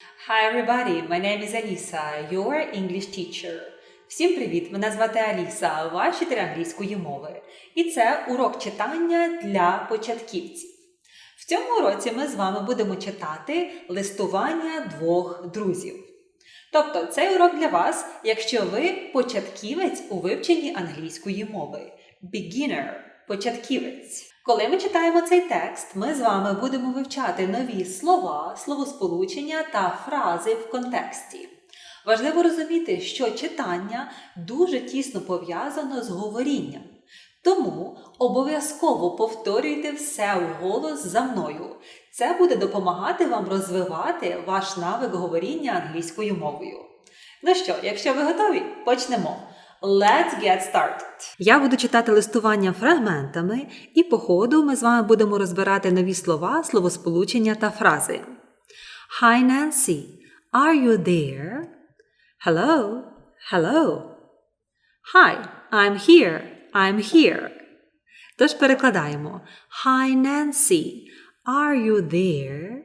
Hi everybody, my name is Alisa, your English teacher. Всім привіт! Мене звати Аліса, ваш вчитель англійської мови. І це урок читання для початківців. В цьому уроці ми з вами будемо читати листування двох друзів. Тобто, цей урок для вас, якщо ви початківець у вивченні англійської мови. Beginner – початківець. Коли ми читаємо цей текст, ми з вами будемо вивчати нові слова, словосполучення та фрази в контексті. Важливо розуміти, що читання дуже тісно пов'язано з говорінням. Тому обов'язково повторюйте все вголос за мною. Це буде допомагати вам розвивати ваш навик говоріння англійською мовою. Ну що, якщо ви готові, почнемо. Let's get started! Я буду читати листування фрагментами, і по ходу ми з вами будемо розбирати нові слова, словосполучення та фрази. Hi, Nancy. Are you there? Hello? Hello? Hi, I'm here. I'm here. Тож перекладаємо. Hi, Nancy. Are you there?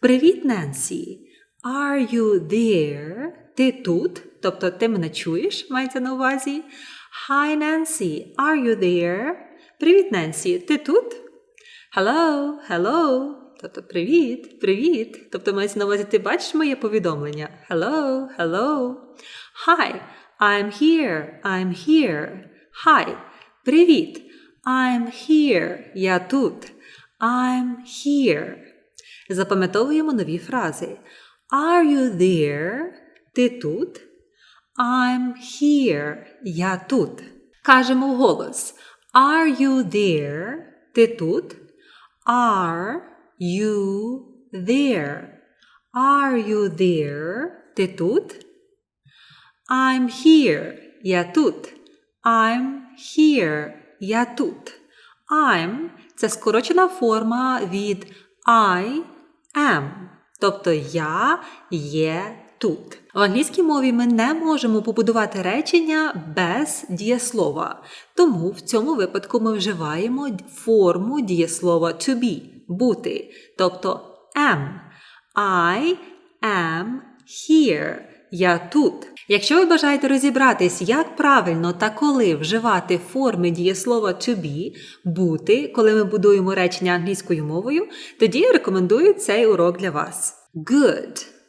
Привіт, Ненсі. Are you there? Ти тут? Тобто ти мене чуєш, мається на увазі. Hi, Nancy. Are you there? Привіт, Ненсі. Ти тут? Hello, hello. Тобто привіт, привіт. Тобто мається на увазі, ти бачиш моє повідомлення? Hello, hello. Hi, I'm here, I'm here. Hi, привіт. I'm here. Я тут. I'm here. Запам'ятовуємо нові фрази. Are you there? Ти тут? I'm here. Я тут. Кажемо вголос. Are you there? Ти тут? Are you there? Are you there? Ти тут? I'm here. Я тут. I'm here. Я тут. I'm це скорочена форма від I am. Тобто я є тут. В англійській мові ми не можемо побудувати речення без дієслова. Тому в цьому випадку ми вживаємо форму дієслова to be бути. Тобто am. I am here. Я тут. Якщо ви бажаєте розібратись, як правильно та коли вживати форми дієслова to be, бути, коли ми будуємо речення англійською мовою, тоді я рекомендую цей урок для вас. Good.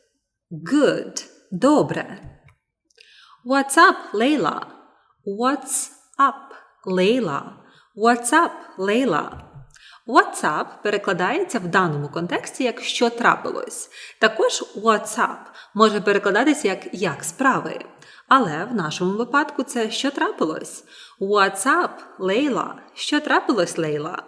Good. Добре. What's up, Layla? What's up, Layla? What's up, Layla? What's up перекладається в даному контексті як що трапилось. Також what's up може перекладатися як як справи. Але в нашому випадку це що трапилось. What's up, Layla? Що трапилось, Лейла?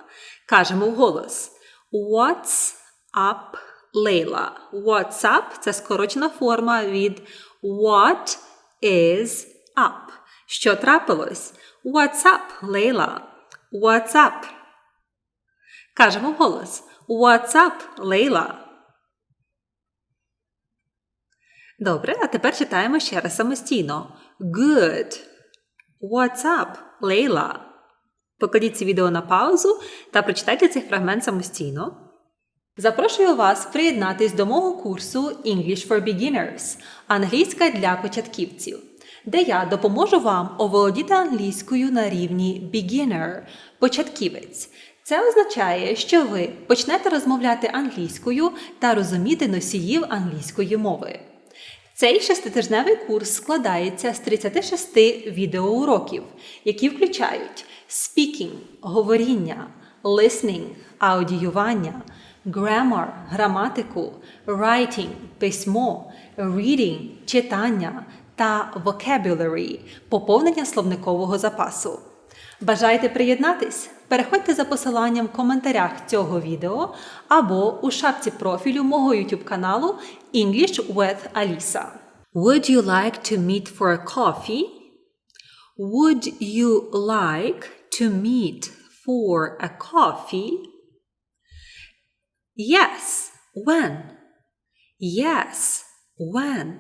Кажемо вголос. What's up, What's up – це скорочена форма від What is up? Що трапилось? What's up, Layla? What's up? Кажемо вголос. What's up, Лейла? Добре, а тепер читаємо ще раз самостійно. Good. What's up, Лейла? Покладіть це відео на паузу та прочитайте цей фрагмент самостійно. Запрошую вас приєднатись до мого курсу English for Beginners англійська для початківців, де я допоможу вам оволодіти англійською на рівні beginner початківець. Це означає, що ви почнете розмовляти англійською та розуміти носіїв англійської мови. Цей шеститижневий курс складається з 36 відеоуроків, які включають speaking – говоріння, listening – аудіювання, grammar – граматику, writing – письмо, reading – читання та vocabulary – поповнення словникового запасу. Бажаєте приєднатись? Переходьте за посиланням в коментарях цього відео або у шапці профілю мого YouTube каналу English with Alisa. Would you like to meet for a coffee? Would you like to meet for a coffee? Yes. When? Yes. When?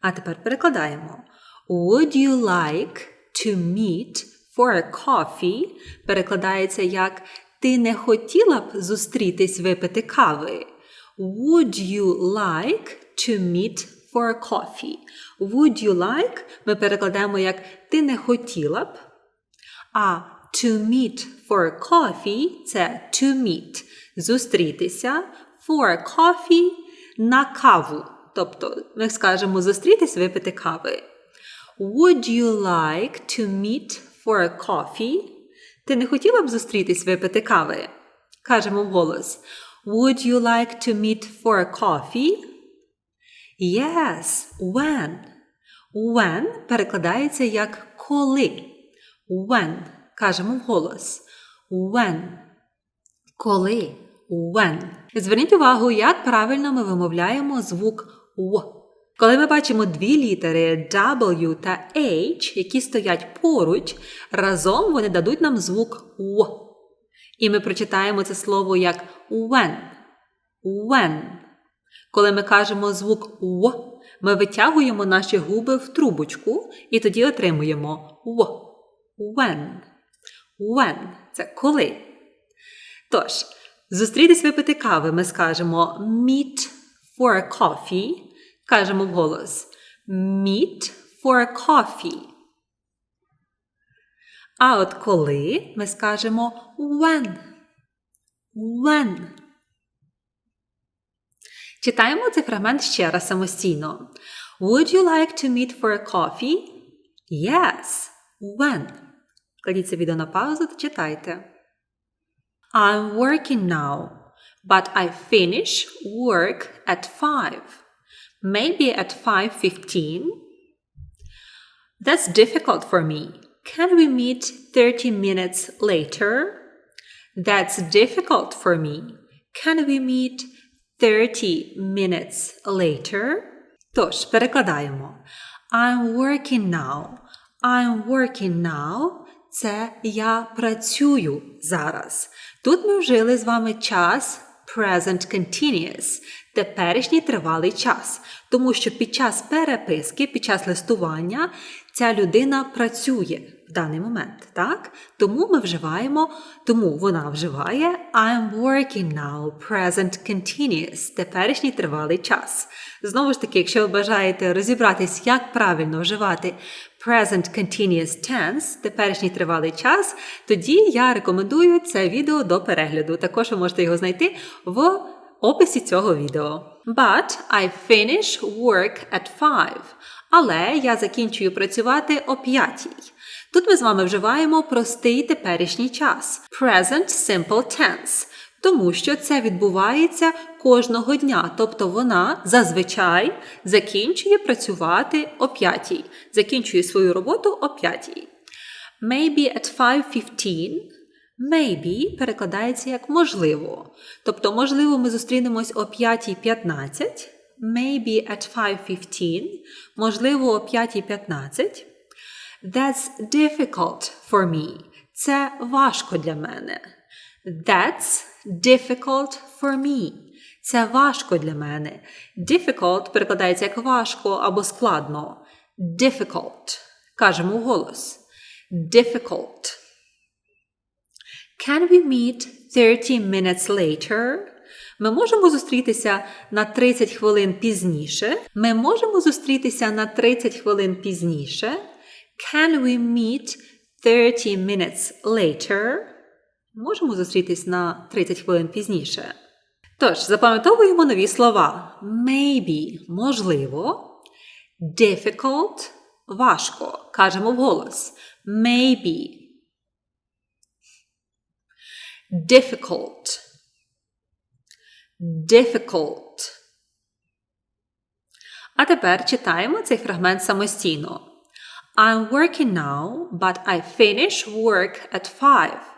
А тепер перекладаємо. Would you like to meet for a coffee перекладається як Ти не хотіла б зустрітись випити кави? Would you like to meet for a coffee? Would you like ми перекладаємо як ти не хотіла б. А to meet for a coffee це to meet зустрітися for coffee на каву. Тобто ми скажемо зустрітись випити кави. Would you like to meet for a coffee? Ти не хотіла б зустрітись випити кави? Кажемо вголос. Would you like to meet for a coffee? Yes, when. When перекладається як коли. When. Кажемо вголос. When. Коли. When. Зверніть увагу, як правильно ми вимовляємо звук В. Коли ми бачимо дві літери W та H, які стоять поруч, разом вони дадуть нам звук В. І ми прочитаємо це слово як when. When. Коли ми кажемо звук В, ми витягуємо наші губи в трубочку і тоді отримуємо В. When. When. Це коли. Тож, зустрітись випити кави ми скажемо meet for a coffee. Кажемо вголос meet for a coffee. А от коли ми скажемо when. When. Читаємо цей фрагмент ще раз самостійно. Would you like to meet for a coffee? Yes. When? Кладіть це відео на паузу та читайте. I'm working now, but I finish work at 5. Maybe at 5.15. That's difficult for me. Can we meet 30 minutes later? That's difficult for me. Can we meet 30 minutes later? Тож, перекладаємо. I'm working now. I'm working now. Це я працюю зараз. Тут ми вжили з вами час present continuous, теперішній тривалий час. Тому що під час переписки, під час листування, ця людина працює в даний момент. так? Тому ми вживаємо, тому вона вживає I'm working now, present continuous, теперішній тривалий час. Знову ж таки, якщо ви бажаєте розібратись, як правильно вживати present continuous tense, теперішній тривалий час, тоді я рекомендую це відео до перегляду. Також ви можете його знайти в описі цього відео. But I finish work at 5. Але я закінчую працювати о 5. Тут ми з вами вживаємо простий теперішній час present simple tense. Тому що це відбувається кожного дня, тобто вона зазвичай закінчує працювати о 5, закінчує свою роботу о 5. Maybe at 5.15. Maybe перекладається як можливо. Тобто, можливо, ми зустрінемось о 5.15. Maybe at 5.15. Можливо, о 5.15. That's difficult for me. Це важко для мене. That's difficult for me. Це важко для мене. Difficult перекладається як важко або складно. Difficult. Кажемо голос. Difficult. Can we meet 30 minutes later? Ми можемо зустрітися на 30 хвилин пізніше. Ми можемо зустрітися на 30 хвилин пізніше. Can we meet 30 minutes later? Можемо зустрітись на 30 хвилин пізніше. Тож, запам'ятовуємо нові слова. Maybe можливо. Difficult важко. Кажемо вголос. Maybe. Difficult. Difficult. А тепер читаємо цей фрагмент самостійно. I'm working now, but I finish work at 5.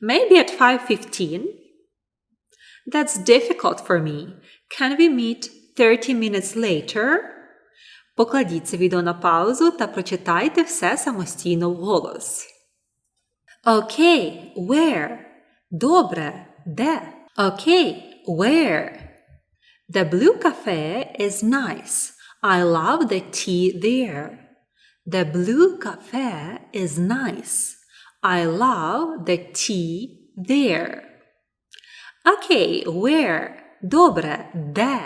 Maybe at 5.15. That's difficult for me. Can we meet 30 minutes later? Покладіть це відео на паузу та прочитайте все самостійно вголос. Окей, where? Добре, де? Окей, where? The blue cafe is nice. I love the tea there. The blue cafe is nice. I love the tea there. Окей, where? Добре, де?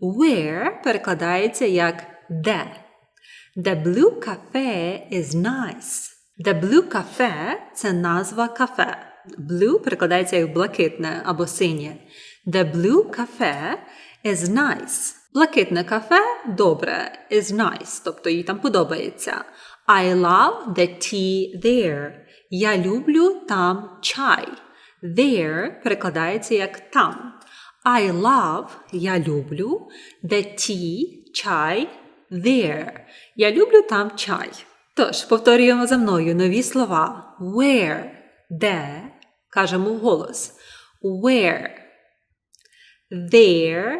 Where перекладається як де. The blue cafe is nice. The blue cafe – це назва кафе. Blue перекладається як блакитне або синє. The blue cafe is nice. Блакитне кафе добре, is nice, тобто їй там подобається. I love the tea there. Я люблю там чай. There перекладається як там. I love я люблю the tea чай there. Я люблю там чай. Тож, повторюємо за мною нові слова. Where де кажемо вголос. Where there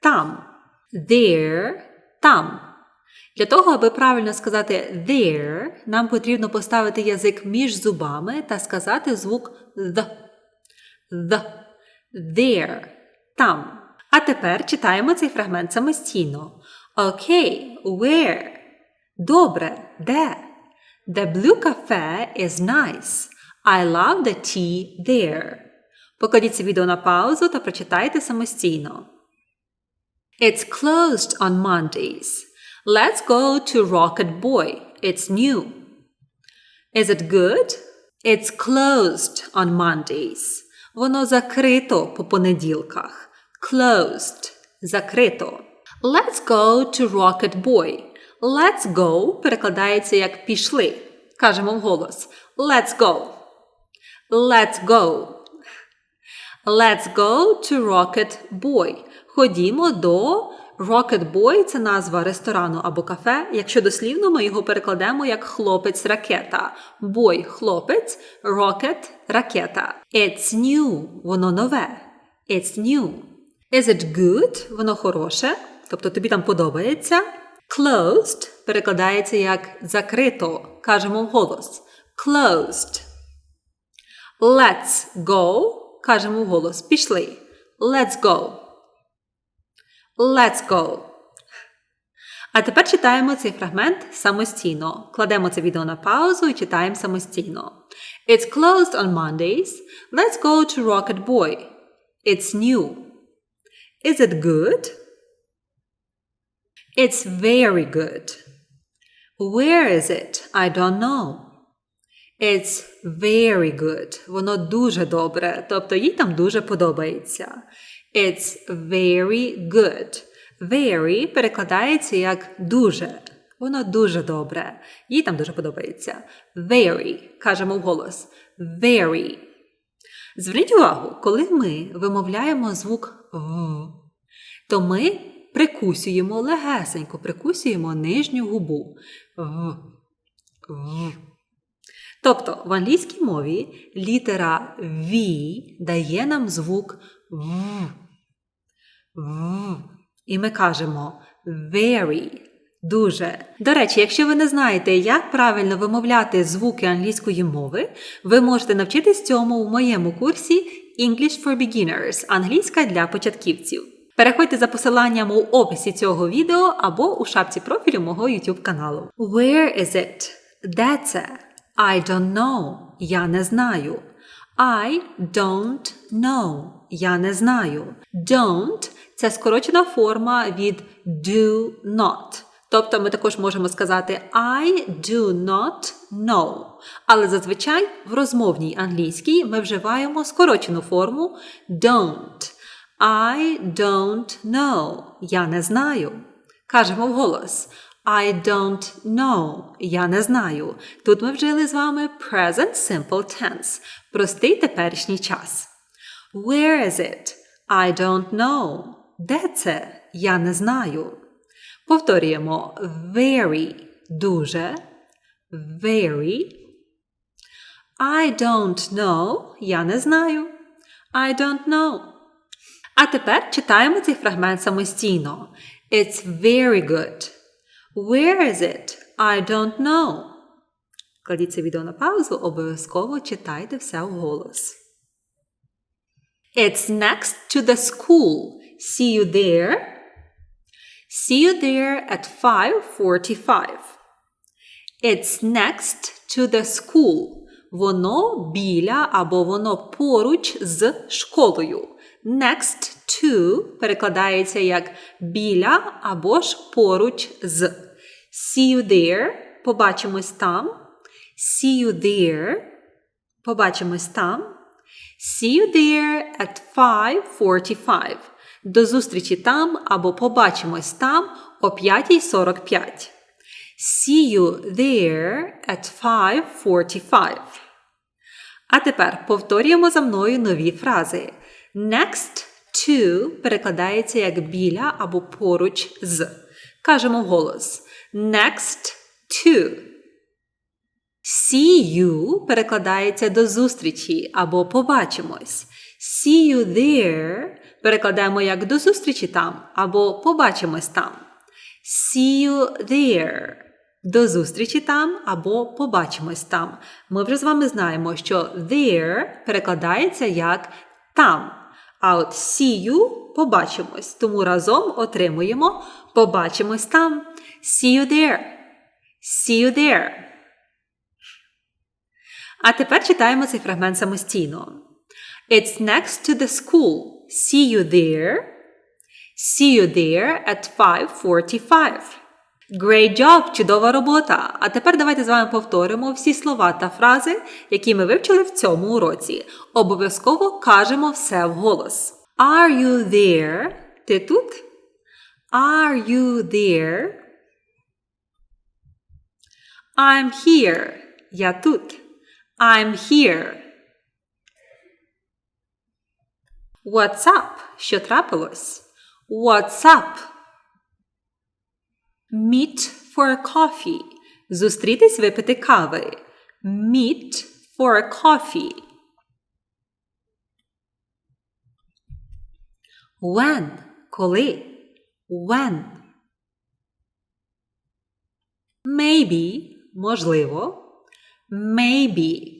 там. There там. Для того, аби правильно сказати there, нам потрібно поставити язик між зубами та сказати звук the. The. There. Там. А тепер читаємо цей фрагмент самостійно. Окей, where? Добре, де? The blue cafe is nice. I love the tea there. Покладіть відео на паузу та прочитайте самостійно. It's closed on Mondays. Let's go to Rocket Boy. It's new. Is it good? It's closed on Mondays. Воно закрито по понеділках. Closed. Закрито. Let's go to Rocket Boy. Let's go перекладається як пішли. Кажемо вголос. Let's go. Let's go. Let's go to Rocket Boy. Ходімо до Rocket Boy це назва ресторану або кафе. Якщо дослівно, ми його перекладемо як хлопець ракета. Boy – хлопець, rocket – ракета. It's new – воно нове. It's new. Is it good? Воно хороше, тобто тобі там подобається. Closed перекладається як закрито. Кажемо вголос. Closed. Let's go. Кажемо вголос. Пішли. Let's go. Let's go. А тепер читаємо цей фрагмент самостійно. Кладемо це відео на паузу і читаємо самостійно. It's closed on Mondays. Let's go to Rocket Boy. It's new. Is it good? It's very good. Where is it? I don't know. It's very good. Воно дуже добре, тобто їй там дуже подобається. It's very good. Very перекладається як дуже. Воно дуже добре. Їй там дуже подобається. Very. Кажемо вголос. Very. Зверніть увагу, коли ми вимовляємо звук В, то ми прикусюємо легесенько, прикусюємо нижню губу. В. В. Тобто в англійській мові літера V дає нам звук В. І ми кажемо very. Дуже. До речі, якщо ви не знаєте, як правильно вимовляти звуки англійської мови, ви можете навчитись цьому у моєму курсі English for Beginners англійська для початківців. Переходьте за посиланням у описі цього відео або у шапці профілю мого YouTube каналу. Where is it? Де це? I don't know. Я не знаю. I don't know. Я не знаю. Don't це скорочена форма від do not. Тобто ми також можемо сказати I do not know. Але зазвичай в розмовній англійській ми вживаємо скорочену форму don't. I don't know. Я не знаю. Кажемо вголос. I don't know. Я не знаю. Тут ми вжили з вами present simple tense. Простий теперішній час. Where is it? I don't know. Де це? Я не знаю. Повторюємо very дуже. Very. I don't know. Я не знаю. I don't know. А тепер читаємо цей фрагмент самостійно. It's very good. Where is it? I don't know. Кладіть це відео на паузу, обов'язково читайте все вголос. It's next to the school. See you there. See you there at 5:45. It's next to the school. Воно біля або воно поруч з школою. Next to перекладається як біля або ж поруч з. See you there. Побачимось там. See you there. Побачимось там. See you there at 5.45. До зустрічі там або побачимось там о 5.45. See you there at 5.45. А тепер повторюємо за мною нові фрази. Next to перекладається як біля або поруч з. Кажемо вголос. Next to. See you перекладається до зустрічі або побачимось. See you there перекладаємо як до зустрічі там або побачимось там. See you there. До зустрічі там або побачимось там. Ми вже з вами знаємо, що there перекладається як там. А от see you побачимось. Тому разом отримуємо побачимось там. See you there. See you there. А тепер читаємо цей фрагмент самостійно. It's next to the school. See you there. See you there at 5.45. Great job! Чудова робота! А тепер давайте з вами повторимо всі слова та фрази, які ми вивчили в цьому уроці. Обов'язково кажемо все вголос. Are you there? Ти тут? Are you there? I'm here. Я тут. I'm here. What's up? Що трапилось? What's up? Meet for a coffee. Зустрітись випити кави. Meet for a coffee. When? Коли? When? Maybe. Можливо. Maybe.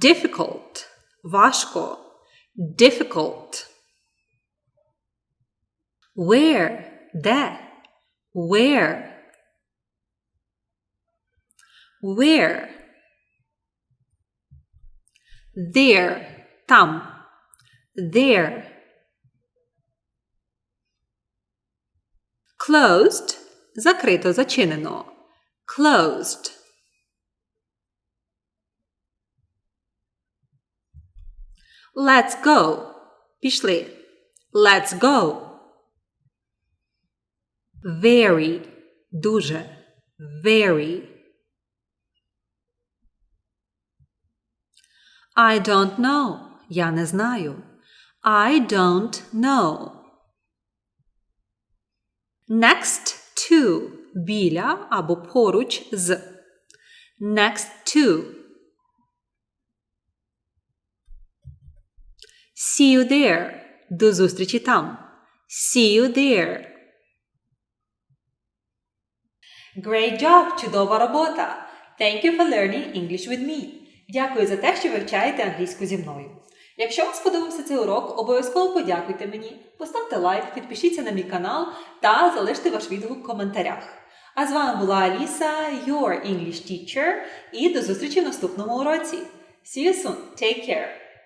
Difficult. Важко. Difficult. Where? Де? Where? Where? There. Там. There. Closed. Закрито, зачинено. Closed. Let's go. Пішли. Let's go. Very. Дуже. Very. I don't know. Я не знаю. I don't know. Next to. Біля або поруч з. Next to. See you there. До зустрічі там. See you there. Great job! Чудова робота! Thank you for learning English with me. Дякую за те, що вивчаєте англійську зі мною. Якщо вам сподобався цей урок, обов'язково подякуйте мені, поставте лайк, підпишіться на мій канал та залиште ваш відгук в коментарях. А з вами була Аліса, your English teacher, і до зустрічі в наступному уроці. See you soon. Take care.